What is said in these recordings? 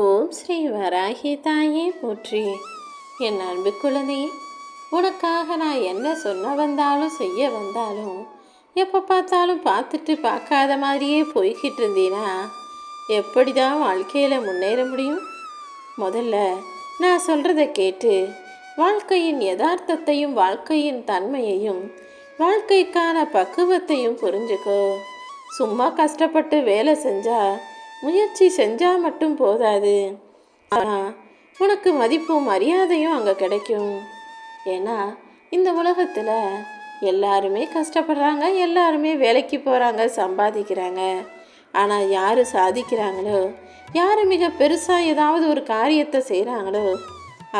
ஓம் ஸ்ரீ வராகி தாயே போற்றி. என் அன்பு குழந்தையே உனக்காக நான் என்ன சொன்ன வந்தாலும் செய்ய வந்தாலும் எப்போ பார்த்தாலும் பார்த்துட்டு பார்க்காத மாதிரியே போய்கிட்டு இருந்தீனா? எப்படி தான் வாழ்க்கையில் முன்னேற முடியும்? முதல்ல நான் சொல்கிறத கேட்டு வாழ்க்கையின் யதார்த்தத்தையும் வாழ்க்கையின் தன்மையையும் வாழ்க்கைக்கான பக்குவத்தையும் புரிஞ்சுக்கோ. சும்மா கஷ்டப்பட்டு வேலை செஞ்சால் முயற்சி செஞ்சால் மட்டும் போதாது. ஆனால் உனக்கு மதிப்பும் மரியாதையும் அங்கே கிடைக்கும். ஏன்னா இந்த உலகத்தில் எல்லாருமே கஷ்டப்படுறாங்க எல்லாருமே வேலைக்கு போகிறாங்க சம்பாதிக்கிறாங்க. ஆனால் யார் சாதிக்கிறாங்களோ யார் மிக பெருசாக ஏதாவது ஒரு காரியத்தை செய்கிறாங்களோ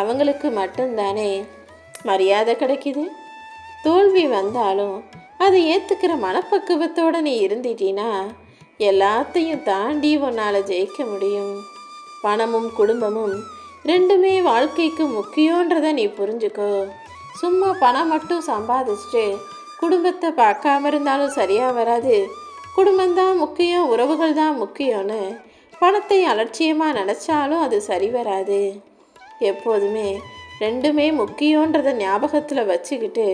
அவங்களுக்கு மட்டும்தானே மரியாதை கிடைக்குது. தோல்வி வந்தாலும் அதை ஏற்றுக்கிற மனப்பக்குவத்தோடு நீ இருந்துட்டீன்னா எல்லாத்தையும் தாண்டி உன்னால் ஜெயிக்க முடியும். பணமும் குடும்பமும் ரெண்டுமே வாழ்க்கைக்கு முக்கியன்றதை நீ புரிஞ்சுக்கோ. சும்மா பணம் மட்டும் சம்பாதிச்சுட்டு குடும்பத்தை பார்க்காம இருந்தாலும் சரியாக வராது. குடும்பம்தான் முக்கியம் உறவுகள் தான் முக்கியம்னு பணத்தை அலட்சியமாக நினச்சாலும் அது சரி வராது. எப்போதுமே ரெண்டுமே முக்கியன்றதை ஞாபகத்தில் வச்சுக்கிட்டு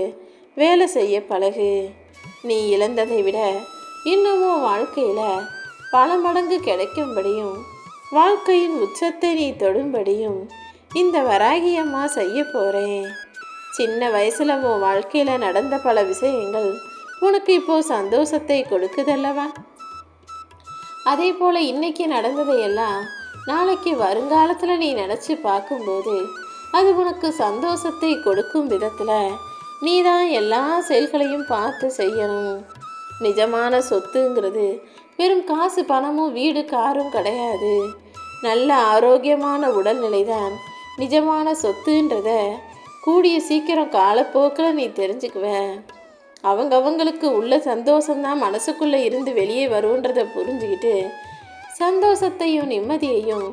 வேலை செய்ய பழகு. நீ இழந்ததை விட இன்னமும் வாழ்க்கையில் பல மடங்கு கிடைக்கும்படியும் வாழ்க்கையின் உச்சத்தை நீ தொடும்படியும் இந்த வராகியம்மா செய்ய போகிறேன் சின்ன வயசில் உன் வாழ்க்கையில் நடந்த பல விஷயங்கள் உனக்கு இப்போ சந்தோஷத்தை கொடுக்குதல்லவா? அதே போல் இன்னைக்கு நடந்ததையெல்லாம் நாளைக்கு வருங்காலத்தில் நீ நினச்சி பார்க்கும்போது அது உனக்கு சந்தோஷத்தை கொடுக்கும் விதத்தில் நீ தான் எல்லா செயல்களையும் பார்த்து செய்யணும். நிஜமான சொத்துங்கிறது வெறும் காசு பணமும் வீடு காரும் கிடையாது. நல்ல ஆரோக்கியமான உடல்நிலை தான் நிஜமான சொத்துன்றத கூடிய சீக்கிரம் காலப்போக்கில் நீ தெரிஞ்சுக்குவ. அவங்க அவங்களுக்கு உள்ள சந்தோஷம்தான் மனசுக்குள்ளே இருந்து வெளியே வரும்ன்றத புரிஞ்சுக்கிட்டு சந்தோஷத்தையும் நிம்மதியையும்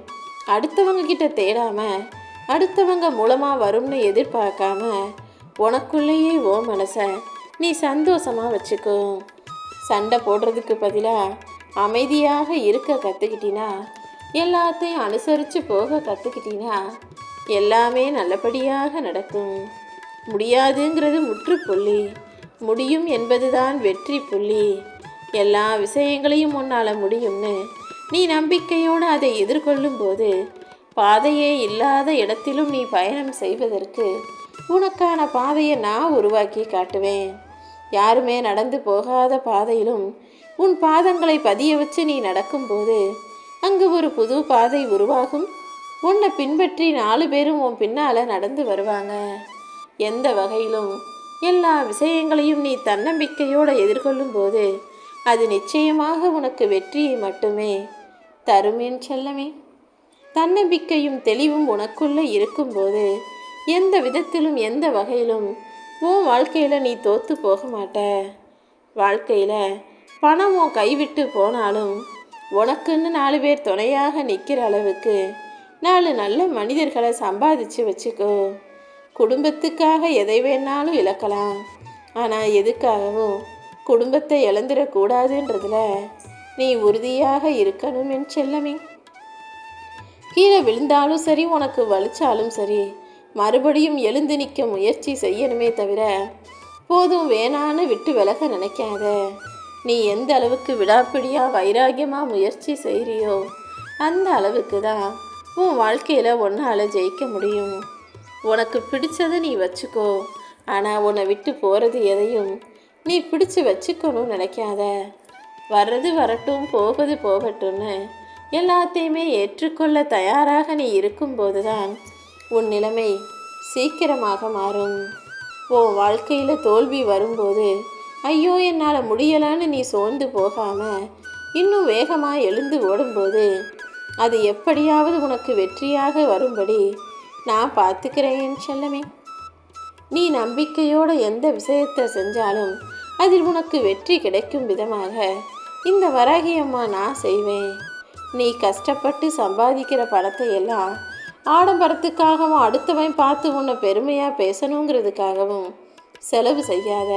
அடுத்தவங்க கிட்ட தேடாம அடுத்தவங்க மூலமாக வரும்னு எதிர்பார்க்காம உனக்குள்ளேயே ஓ மனசை நீ சந்தோஷமாக வச்சுக்கோ. சண்டை போடுறதுக்கு பதிலாக அமைதியாக இருக்க கற்றுக்கிட்டினா எல்லாத்தையும் அனுசரித்து போக கற்றுக்கிட்டினா எல்லாமே நல்லபடியாக நடக்கும். முடியாதுங்கிறது முற்றுப்புள்ளி. முடியும் என்பதுதான் வெற்றி புள்ளி. எல்லா விஷயங்களையும் உன்னால் முடியும்னு நீ நம்பிக்கையோடு அதை எதிர்கொள்ளும் போது பாதையே இல்லாத இடத்திலும் நீ பயணம் செய்வதற்கு உனக்கான பாதையை நான் உருவாக்கி காட்டுவேன். யாருமே நடந்து போகாத பாதையிலும் உன் பாதங்களை பதிய வச்சு நீ நடக்கும்போது அங்கு ஒரு புது பாதை உருவாகும். உன்னை பின்பற்றி நாலு பேரும் உன் பின்னால் நடந்து வருவாங்க. எந்த வகையிலும் எல்லா விஷயங்களையும் நீ தன்னம்பிக்கையோடு எதிர்கொள்ளும் போது அது நிச்சயமாக உனக்கு வெற்றியை மட்டுமே தருமேன் செல்லமே. தன்னம்பிக்கையும் தெளிவும் உனக்குள்ளே இருக்கும்போது எந்த விதத்திலும் எந்த வகையிலும் உன் வாழ்க்கையில் நீ தோற்று போக மாட்ட. வாழ்க்கையில் பணம் உன் கைவிட்டு போனாலும் உனக்குன்னு நாலு பேர் துணையாக நிற்கிற அளவுக்கு நாலு நல்ல மனிதர்களை சம்பாதிச்சு வச்சுக்கோ. குடும்பத்துக்காக எதை வேணாலும் இழக்கலாம். ஆனால் எதுக்காகவும் குடும்பத்தை இழந்துடக்கூடாதுன்றதுல நீ உறுதியாக இருக்கணும் என் செல்லமே. கீழே விழுந்தாலும் சரி உனக்கு வலிச்சாலும் சரி மறுபடியும் எழுந்து நிற்க முயற்சி செய்யணுமே தவிர போதும் வேணான்னு விட்டு விலக நினைக்காத. நீ எந்த அளவுக்கு விடாப்பிடியாக வைராகியமாக முயற்சி செய்கிறியோ அந்த அளவுக்கு தான் உன் வாழ்க்கையில் ஒன்றால் ஜெயிக்க முடியும். உனக்கு பிடிச்சதை நீ வச்சுக்கோ. ஆனால் உன்னை விட்டு போகிறது எதையும் நீ பிடிச்சி வச்சுக்கணும்னு நினைக்காத. வர்றது வரட்டும் போவது போகட்டும்னு எல்லாத்தையுமே ஏற்றுக்கொள்ள தயாராக நீ இருக்கும்போது தான் உன் நிலைமை சீக்கிரமாக மாறும். உன் வாழ்க்கையில் தோல்வி வரும்போது ஐயோ என்னால் முடியலான்னு நீ சோர்ந்து போகாமல் இன்னும் வேகமாக எழுந்து ஓடும்போது அது எப்படியாவது உனக்கு வெற்றியாக வரும்படி நான் பார்த்துக்கிறேன் செல்லமே. நீ நம்பிக்கையோட எந்த விஷயத்தை செஞ்சாலும் அதில் உனக்கு வெற்றி கிடைக்கும் விதமாக இந்த வராகியம்மா நான் செய்வேன். நீ கஷ்டப்பட்டு சம்பாதிக்கிற பணத்தை எல்லாம் ஆடம்பரத்துக்காகவும் அடுத்தவன் பார்த்து உன்னை பெருமையாக பேசணுங்கிறதுக்காகவும் செலவு செய்யாத.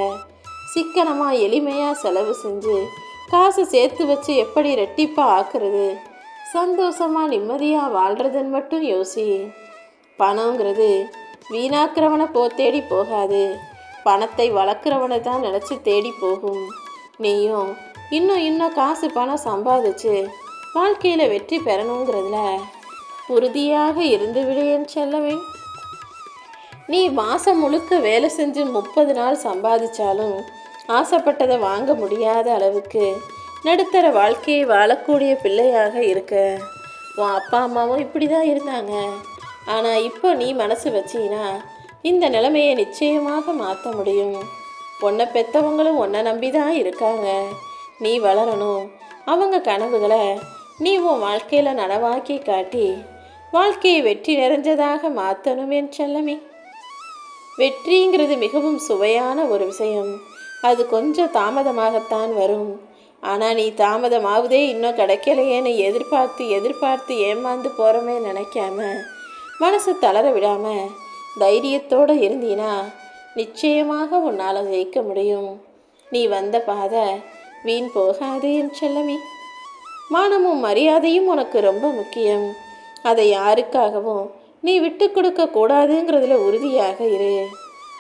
சிக்கனமாக எளிமையாக செலவு செஞ்சு காசை சேர்த்து வச்சு எப்படி ரெட்டிப்பாக ஆக்குறது? சந்தோஷமாக நிம்மதியாக வாழ்கிறதுன்னு மட்டும் யோசி. பணங்கிறது வீணாக்கிறவனை போ தேடி போகாது. பணத்தை வளர்க்குறவனை தான் நினச்சி தேடி போகும். நீயும் இன்னும் இன்னும் காசு பணம் சம்பாதிச்சு வாழ்க்கையில் வெற்றி பெறணுங்கிறதுல உறுதியாக இருந்து விடேன் செல்லவே நீ மாதம் முழுக்க வேலை செஞ்சு முப்பது நாள் சம்பாதிச்சாலும் ஆசைப்பட்டதை வாங்க முடியாத அளவுக்கு நடுத்தர வாழ்க்கையை வாழக்கூடிய பிள்ளையாக இருக்க. உன் அப்பா அம்மாவும் இப்படி தான் இருந்தாங்க. ஆனால் இப்போ நீ மனசு வச்சினா இந்த நிலைமையை நிச்சயமாக மாற்ற முடியும். உன்னை பெற்றவங்களும் உன்னை நம்பி தான் இருக்காங்க. நீ வளரணும். அவங்க கனவுகளை நீ உன் வாழ்க்கையில் நனவாக்கி காட்டி வாழ்க்கையை வெற்றி நிறைஞ்சதாக மாற்றணும் என் செல்லமே. வெற்றிங்கிறது மிகவும் சுவையான ஒரு விஷயம். அது கொஞ்சம் தாமதமாகத்தான் வரும். ஆனால் நீ தாமதமாவதே இன்னும் கிடைக்கலையேன்னு எதிர்பார்த்து எதிர்பார்த்து ஏமாந்து போகிறோமே நினைக்காம மனசு தளர விடாமல் தைரியத்தோடு இருந்தீனா நிச்சயமாக உன்னால் ஜெயிக்க முடியும். நீ வந்த பாதை வீண் போகாது என் செல்லமே. மானமும் மரியாதையும் உனக்கு ரொம்ப முக்கியம். அதை யாருக்காகவும் நீ விட்டு கொடுக்க கூடாதுங்கிறதுல உறுதியாக இரு.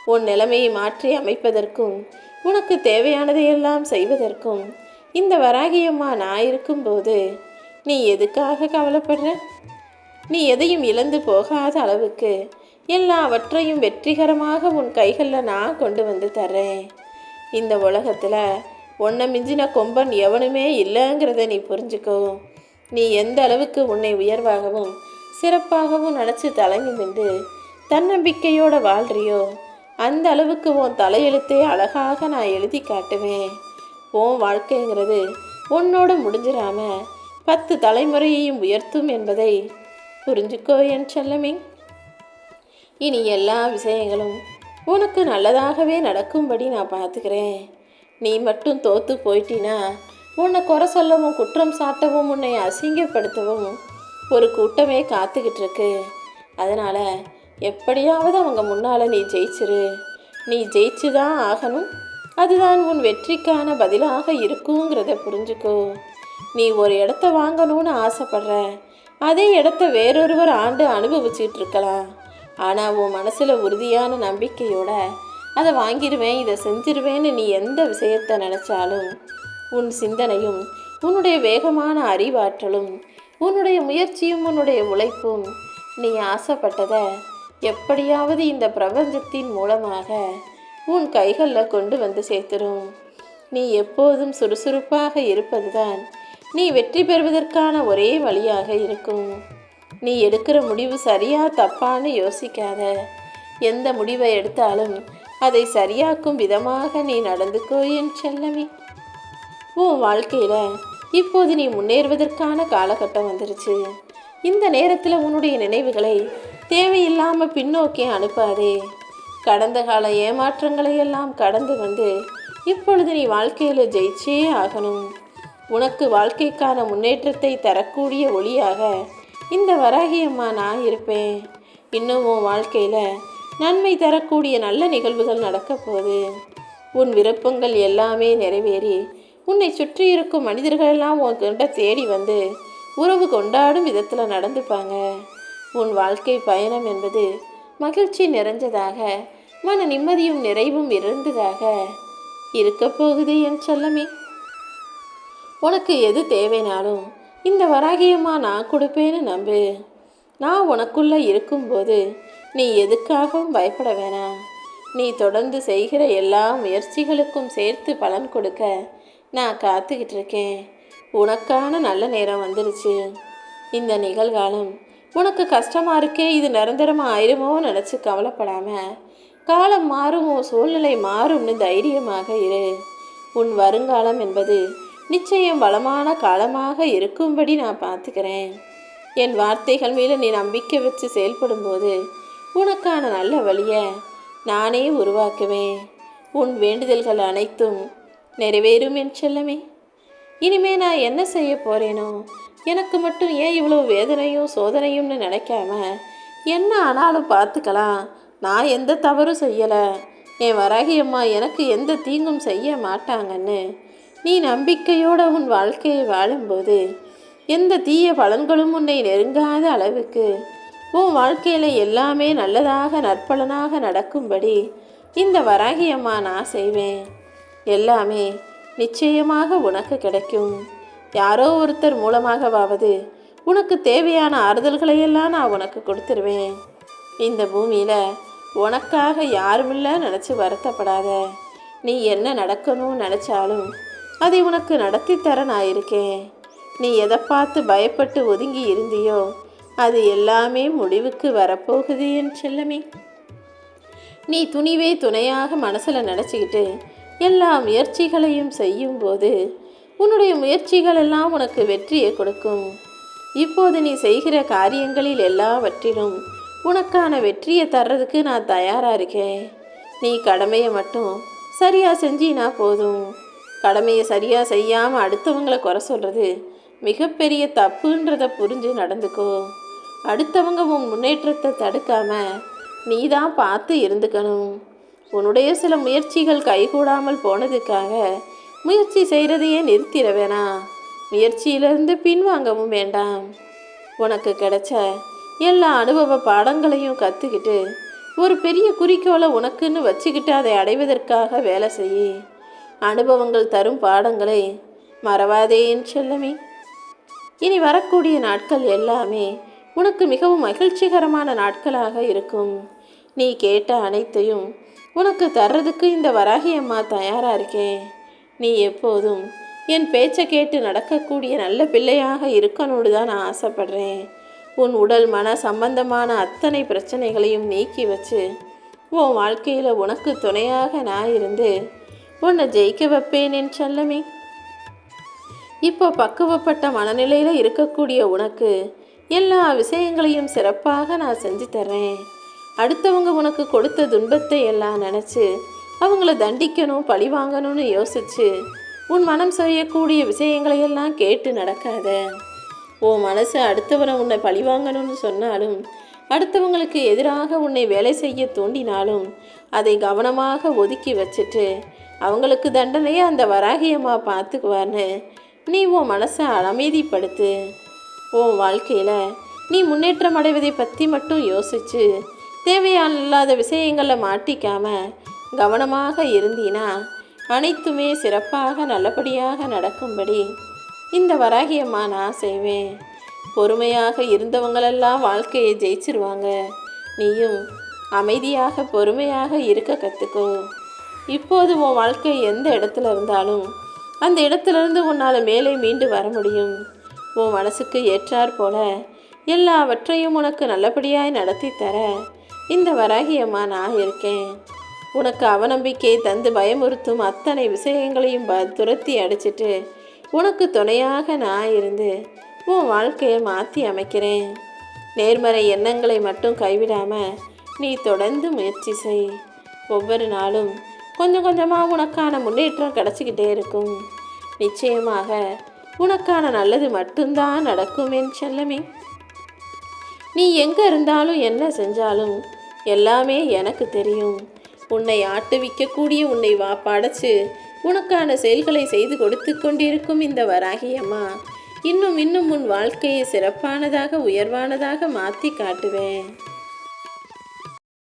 உன் நிலைமையை மாற்றி அமைப்பதற்கும் உனக்கு தேவையானதையெல்லாம் செய்வதற்கும் இந்த வராகியம்மா நான் இருக்கும்போது நீ எதுக்காக கவலைப்படுற? நீ எதையும் இழந்து போகாத அளவுக்கு எல்லாவற்றையும் வெற்றிகரமாக உன் கைகளில் நான் கொண்டு வந்து தர்றேன். இந்த உலகத்தில் உன்னை மிஞ்சின கொம்பன் எவனுமே இல்லைங்கிறத நீ புரிஞ்சுக்கோ. நீ எந்த அளவுக்கு உன்னை உயர்வாகவும் சிறப்பாகவும் நினச்சி தலங்கி நின்று தன்னம்பிக்கையோடு வாழ்றியோ அந்த அளவுக்கு உன் தலையெழுத்தே அழகாக நான் எழுதி காட்டுவேன் உன் வாழ்க்கைங்கிறது உன்னோட முடிஞ்சிடாம பத்து தலைமுறையையும் உயர்த்தும் என்பதை புரிஞ்சுக்கோ என் செல்லமே. இனி எல்லா விஷயங்களும் உனக்கு நல்லதாகவே நடக்கும்படி நான் பார்த்துக்கிறேன். நீ மட்டும் தோற்று போயிட்டினா உன்னை குறை சொல்லவும் குற்றம் சாட்டவும் உன்னை அசிங்கப்படுத்தவும் ஒரு கூட்டமே காத்துக்கிட்டு இருக்கு அதனால் எப்படியாவது அவங்க முன்னால் நீ ஜெயிச்சிரு. நீ ஜெயிச்சு தான் ஆகணும். அதுதான் உன் வெற்றிக்கான பதிலாக இருக்குங்கிறத புரிஞ்சுக்கோ. நீ ஒரு இடத்த வாங்கணும்னு ஆசைப்படுற. அதே இடத்த வேறொருவர் ஆண்டு அனுபவிச்சுட்டு இருக்கலாம் ஆனால் உன் மனசில் உறுதியான நம்பிக்கையோட அதை வாங்கிடுவேன் இதை செஞ்சிருவேன்னு நீ எந்த விஷயத்தை நினச்சாலும் உன் சிந்தனையும் உன்னுடைய வேகமான அறிவாற்றலும் உன்னுடைய முயற்சியும் உன்னுடைய உழைப்பும் நீ ஆசைப்பட்டதை எப்படியாவது இந்த பிரபஞ்சத்தின் மூலமாக உன் கைகளில் கொண்டு வந்து சேர்த்துரும். நீ எப்போதும் சுறுசுறுப்பாக இருப்பதுதான் நீ வெற்றி பெறுவதற்கான ஒரே வழியாக இருக்கும். நீ எடுக்கிற முடிவு சரியா தப்பான்னு யோசிக்காத. எந்த முடிவை எடுத்தாலும் அதை சரியாக்கும் விதமாக நீ நடந்துக்கோ என் செல்லவி உன் வாழ்க்கையில் இப்போது நீ முன்னேறுவதற்கான காலகட்டம் வந்துருச்சு. இந்த நேரத்தில் உன்னுடைய நினைவுகளை தேவையில்லாமல் பின்னோக்கி அனுப்பாதே. கடந்த கால ஏமாற்றங்களை எல்லாம் கடந்து வந்து இப்பொழுது நீ வாழ்க்கையில் ஜெயிச்சே ஆகணும். உனக்கு வாழ்க்கைக்கான முன்னேற்றத்தை தரக்கூடிய ஒளியாக இந்த வராகியம்மா நான் இருப்பேன். இன்னும் உன் வாழ்க்கையில் நன்மை தரக்கூடிய நல்ல நிகழ்வுகள் நடக்க போகுது உன் விருப்பங்கள் எல்லாமே நிறைவேறி உன்னை சுற்றி இருக்கும் மனிதர்கள் எல்லாம் உன்கிட்ட தேடி வந்து உறவு கொண்டாடும் விதத்தில் நடந்துப்பாங்க. உன் வாழ்க்கை பயணம் என்பது மகிழ்ச்சி நிறைஞ்சதாக மன நிம்மதியும் நிறைவும் இருந்ததாக இருக்க போகுது என் செல்லமே. உனக்கு எது தேவைனாலும் இந்த வராகியம்மா நான் கொடுப்பேன்னு நம்பு. நான் உனக்குள்ளே இருக்கும்போது நீ எதுக்காகவும் பயப்பட வேணாம். நீ தொடர்ந்து செய்கிற எல்லா முயற்சிகளுக்கும் சேர்த்து பலன் கொடுக்க நான் காத்துக்கிட்டு இருக்கேன் உனக்கான நல்ல நேரம் வந்துருச்சு. இந்த நிகழ்காலம் உனக்கு கஷ்டமாக இருக்கே இது நிரந்தரமாக ஆயிருமோ நினச்சி கவலைப்படாமல் காலம் மாறும் உன் சூழ்நிலை மாறும்னு தைரியமாக இரு. உன் வருங்காலம் என்பது நிச்சயம் வளமான காலமாக இருக்கும்படி நான் பார்த்துக்கிறேன். என் வார்த்தைகள் மீது நீ நம்பிக்கை வச்சு செயல்படும்போது உனக்கான நல்ல வழியை நானே உருவாக்குவேன். உன் வேண்டுதல்கள் அனைத்தும் நிறைவேறும் என் செல்லமே. இனிமே நான் என்ன செய்ய போறேனோ? எனக்கு மட்டும் ஏன் இவ்வளோ வேதனையும் சோதனையும்னு நினைக்காம என்ன ஆனாலும் பார்த்துக்கலாம். நான் எந்த தவறும் செய்யலை. என் வராகி அம்மா எனக்கு எந்த தீங்கும் செய்ய மாட்டாங்கன்னு. நீ நம்பிக்கையோட உன் வாழ்க்கையை வாழும்போது எந்த தீய பலன்களும் உன்னை நெருங்காத அளவுக்கு உன் வாழ்க்கையில் எல்லாமே நல்லதாக நற்பலனாக நடக்கும்படி இந்த வராகி அம்மா நான் செய்வேன். எல்லாமே நிச்சயமாக உனக்கு கிடைக்கும். யாரோ ஒருத்தர் மூலமாகவாவது உனக்கு தேவையான ஆறுதல்களையெல்லாம் நான் உனக்கு கொடுத்துருவேன். இந்த பூமியில் உனக்காக யாருமில்ல நினச்சி வருத்தப்படாத. நீ என்ன நடக்கணும்னு நினச்சாலும் அதை உனக்கு நடத்தி தர நான் இருக்கேன். நீ எதை பார்த்து பயப்பட்டு ஒதுங்கி இருந்தியோ அது எல்லாமே முடிவுக்கு வரப்போகுது என் செல்லமே. நீ துணிவே துணையாக மனசில் நினச்சிக்கிட்டு எல்லா முயற்சிகளையும் செய்யும்போது உன்னுடைய முயற்சிகள் எல்லாம் உனக்கு வெற்றியை கொடுக்கும். இப்போது நீ செய்கிற காரியங்களில் எல்லாவற்றிலும் உனக்கான வெற்றியை தர்றதுக்கு நான் தயாராக இருக்கேன். நீ கடமையை மட்டும் சரியாக செஞ்சினா போதும். கடமையை சரியாக செய்யாமல் அடுத்தவங்களை குறை சொல்கிறது மிகப்பெரிய தப்புன்றத புரிஞ்சு நடந்துக்கோ. அடுத்தவங்க உன் முன்னேற்றத்தை தடுக்காமல் நீ தான் பார்த்து இருந்துக்கணும். உன்னுடைய சில முயற்சிகள் கைகூடாமல் போனதுக்காக முயற்சி செய்கிறதையே நிறுத்திட வேணாம். முயற்சியிலிருந்து பின்வாங்கவும் வேண்டாம். உனக்கு கிடைச்ச எல்லா அனுபவ பாடங்களையும் கற்றுக்கிட்டு ஒரு பெரிய குறிக்கோளை உனக்குன்னு வச்சுக்கிட்டு அதை அடைவதற்காக வேலை செய் அனுபவங்கள் தரும் பாடங்களை மறவாதேன் செல்லமே. இனி வரக்கூடிய நாட்கள் எல்லாமே உனக்கு மிகவும் மகிழ்ச்சிகரமான நாட்களாக இருக்கும். நீ கேட்ட அனைத்தையும் உனக்கு தர்றதுக்கு இந்த வராகி அம்மா தயாராக இருக்கேன் நீ எப்போதும் என் பேச்சை கேட்டு நடக்கக்கூடிய நல்ல பிள்ளையாக இருக்கணும்னு தான் நான் ஆசைப்படுறேன். உன் உடல் மன சம்பந்தமான அத்தனை பிரச்சனைகளையும் நீக்கி வச்சு உன் வாழ்க்கையில் உனக்கு துணையாக நான் இருந்து உன்னை ஜெயிக்க வைப்பேன் என் சொல்லமே. இப்போ பக்குவப்பட்ட மனநிலையில் இருக்கக்கூடிய உனக்கு எல்லா விஷயங்களையும் சிறப்பாக நான் செஞ்சு தர்றேன். அடுத்தவங்க உனக்கு கொடுத்த துன்பத்தை எல்லாம் நினச்சி அவங்கள தண்டிக்கணும் பழி வாங்கணும்னு யோசிச்சு உன் மனம் செய்யக்கூடிய விஷயங்களையெல்லாம் கேட்டு நடக்காத. உன் மனசு அடுத்தவரை உன்னை பழி வாங்கணும்னு சொன்னாலும் அடுத்தவங்களுக்கு எதிராக உன்னை வேலை செய்ய தூண்டினாலும் அதை கவனமாக ஒதுக்கி வச்சுட்டு அவங்களுக்கு தண்டனையை அந்த வராகியம்மா பார்த்துக்குவார்னு நீ உன் மனசை அமைதிப்படுத்து. உன் வாழ்க்கையில் நீ முன்னேற்றம் அடைவதை பற்றி மட்டும் யோசிச்சு தேவையான இல்லாத விஷயங்களில் மாட்டிக்காம கவனமாக இருந்தீனா அனைத்துமே சிறப்பாக நல்லபடியாக நடக்கும்படி இந்த வராகியம்மா நான் செய்வேன் பொறுமையாக இருந்தவங்களெல்லாம் வாழ்க்கையை ஜெயிச்சிருவாங்க. நீயும் அமைதியாக பொறுமையாக இருக்க கற்றுக்கோ இப்போது உன் வாழ்க்கை எந்த இடத்துல இருந்தாலும் அந்த இடத்துலேருந்து உன்னால் மேலே மீண்டு வர முடியும். உன் மனசுக்கு ஏற்றாற் போல எல்லாவற்றையும் உனக்கு நல்லபடியாய் நடத்தி தர இந்த வராகியம்மா நான் இருக்கேன். உனக்கு அவநம்பிக்கை தந்து பயமுறுத்தும் அத்தனை விஷயங்களையும் ப துரத்தி அடிச்சிட்டு உனக்கு துணையாக நான் இருந்து உன் வாழ்க்கையை மாற்றி அமைக்கிறேன். நேர்மறை எண்ணங்களை மட்டும் கைவிடாமல் நீ தொடர்ந்து முயற்சி செய். ஒவ்வொரு நாளும் கொஞ்சம் கொஞ்சமாக உனக்கான முன்னேற்றம் கிடச்சிக்கிட்டே இருக்கும். நிச்சயமாக உனக்கான நல்லது மட்டும்தான் நடக்கும் என் செல்லமே. நீ எங்கே இருந்தாலும் என்ன செஞ்சாலும் எல்லாமே எனக்கு தெரியும். உன்னை ஆட்டுவிக்கக்கூடிய உன்னை வா படைச்சு உனக்கான செயல்களை செய்து கொடுத்து கொண்டிருக்கும் இந்த வராகியம்மா இன்னும் இன்னும் உன் வாழ்க்கையை சிறப்பானதாக உயர்வானதாக மாற்றி காட்டுவேன்.